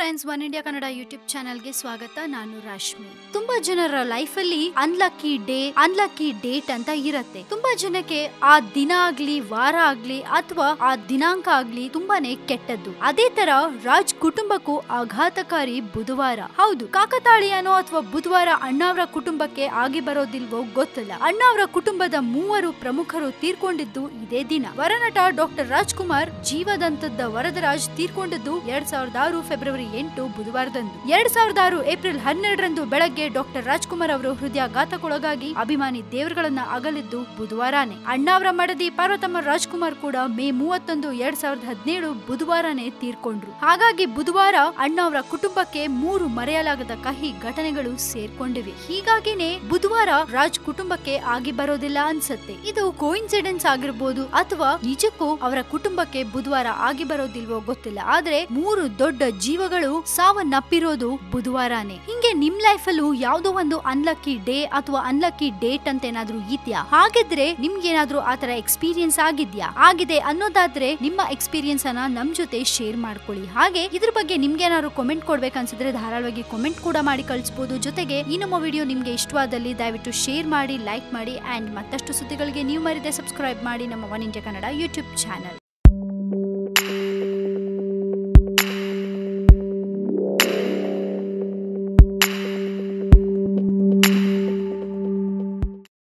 Friends, one India Kannada YouTube ಚಾನೆಲ್ಗೆ ಸ್ವಾಗತ. ನಾನು ರಾಶ್ಮಿ. ತುಂಬಾ ಜನರ ಲೈಫ್ ಅಲ್ಲಿ ಅನ್ಲಕ್ಕಿ ಡೇ ಅನ್ಲಕ್ಕಿ ಡೇಟ್ ಅಂತ ಇರತ್ತೆ. ತುಂಬಾ ಜನಕ್ಕೆ ಆ ದಿನ ಆಗ್ಲಿ, ವಾರ ಆಗ್ಲಿ ಅಥವಾ ಆ ದಿನಾಂಕ ಆಗ್ಲಿ ತುಂಬಾನೇ ಕೆಟ್ಟದ್ದು. ಅದೇ ತರ ರಾಜ್ ಕುಟುಂಬಕ್ಕೂ ಆಘಾತಕಾರಿ ಬುಧವಾರ. ಹೌದು, ಕಾಕತಾಳಿಯನೋ ಅಥವಾ ಬುಧವಾರ ಅಣ್ಣಾವ್ರ ಕುಟುಂಬಕ್ಕೆ ಆಗಿ ಬರೋದಿಲ್ವೋ ಗೊತ್ತಿಲ್ಲ. ಅಣ್ಣಾವ್ರ ಕುಟುಂಬದ ಮೂವರು ಪ್ರಮುಖರು ತೀರ್ಕೊಂಡಿದ್ದು ಇದೇ ದಿನ. ವರನಟ ಡಾಕ್ಟರ್ ರಾಜ್ಕುಮಾರ್ ಜೀವದಂತದ ವರದರಾಜ್ ತೀರ್ಕೊಂಡಿದ್ದು ಎರಡ್ ಸಾವಿರದ ಆರು ಫೆಬ್ರವರಿ ಎಂಟು ಬುಧವಾರದಂದು. ಎರಡ್ ಸಾವಿರದ ಆರು ಏಪ್ರಿಲ್ ಹನ್ನೆರಡರಂದು ಬೆಳಗ್ಗೆ ಡಾಕ್ಟರ್ ರಾಜ್ಕುಮಾರ್ ಅವರು ಹೃದಯಾಘಾತಕ್ಕೊಳಗಾಗಿ ಅಭಿಮಾನಿ ದೇವರುಗಳನ್ನ ಅಗಲಿದ್ದು ಬುಧವಾರನೇ. ಅಣ್ಣಾವ್ರ ಮಡದಿ ಪಾರ್ವತಮ್ಮ ರಾಜ್ಕುಮಾರ್ ಕೂಡ ಮೇ ಮೂವತ್ತೊಂದು ಎರಡ್ ಸಾವಿರದ ಹದಿನೇಳು ಬುಧವಾರನೇ ತೀರ್ಕೊಂಡ್ರು. ಹಾಗಾಗಿ ಬುಧವಾರ ಅಣ್ಣಾವ್ರ ಕುಟುಂಬಕ್ಕೆ ಮೂರು ಮರೆಯಲಾಗದ ಕಹಿ ಘಟನೆಗಳು ಸೇರ್ಕೊಂಡಿವೆ. ಹೀಗಾಗಿನೇ ಬುಧವಾರ ರಾಜ್ ಕುಟುಂಬಕ್ಕೆ ಆಗಿ ಬರೋದಿಲ್ಲ ಅನ್ಸತ್ತೆ. ಇದು ಕೋಇನ್ಸಿಡೆನ್ಸ್ ಆಗಿರ್ಬೋದು ಅಥವಾ ನಿಜಕ್ಕೂ ಅವರ ಕುಟುಂಬಕ್ಕೆ ಬುಧವಾರ ಆಗಿ ಬರೋದಿಲ್ವೋ ಗೊತ್ತಿಲ್ಲ. ಆದ್ರೆ ಮೂರು ದೊಡ್ಡ ಜೀವಗಳು ಸಾವನ್ನಪ್ಪಿರೋದು ಬುಧವಾರನೇ. ಹಿಂಗೆ ನಿಮ್ ಲೈಫ್ ಅಲ್ಲೂ ಯಾವ್ದೋ ಒಂದು ಅನ್ಲಕ್ಕಿ ಡೇ ಅಥವಾ ಅನ್ಲಕ್ಕಿ ಡೇಟ್ ಅಂತ ಏನಾದ್ರೂ ಇದ್ಯಾ? ಹಾಗಿದ್ರೆ ನಿಮ್ಗೇನಾದ್ರೂ ಆತರ ಎಕ್ಸ್ಪೀರಿಯನ್ಸ್ ಆಗಿದ್ಯಾ? ಆಗಿದೆ ಅನ್ನೋದಾದ್ರೆ ನಿಮ್ಮ ಎಕ್ಸ್ಪೀರಿಯನ್ಸ್ ಅನ್ನ ನಮ್ ಜೊತೆ ಶೇರ್ ಮಾಡ್ಕೊಳ್ಳಿ. ಹಾಗೆ ಇದ್ರ ಬಗ್ಗೆ ನಿಮ್ಗೆ ಏನಾದ್ರು ಕಾಮೆಂಟ್ ಕೊಡ್ಬೇಕನ್ಸಿದ್ರೆ ಧಾರಾಳವಾಗಿ ಕಮೆಂಟ್ ಕೂಡ ಮಾಡಿ ಕಳಿಸಬಹುದು ಜೊತೆಗೆ ಈ ನಮ್ಮ ವಿಡಿಯೋ ನಿಮ್ಗೆ ಇಷ್ಟವಾದಲ್ಲಿ ದಯವಿಟ್ಟು ಶೇರ್ ಮಾಡಿ ಲೈಕ್ ಮಾಡಿ ಅಂಡ್ ಮತ್ತಷ್ಟು ಸುದ್ದಿಗಳಿಗೆ ನೀವು ಮರಿದೆ ಸಬ್ಸ್ಕ್ರೈಬ್ ಮಾಡಿ ನಮ್ಮ one India Kannada YouTube channel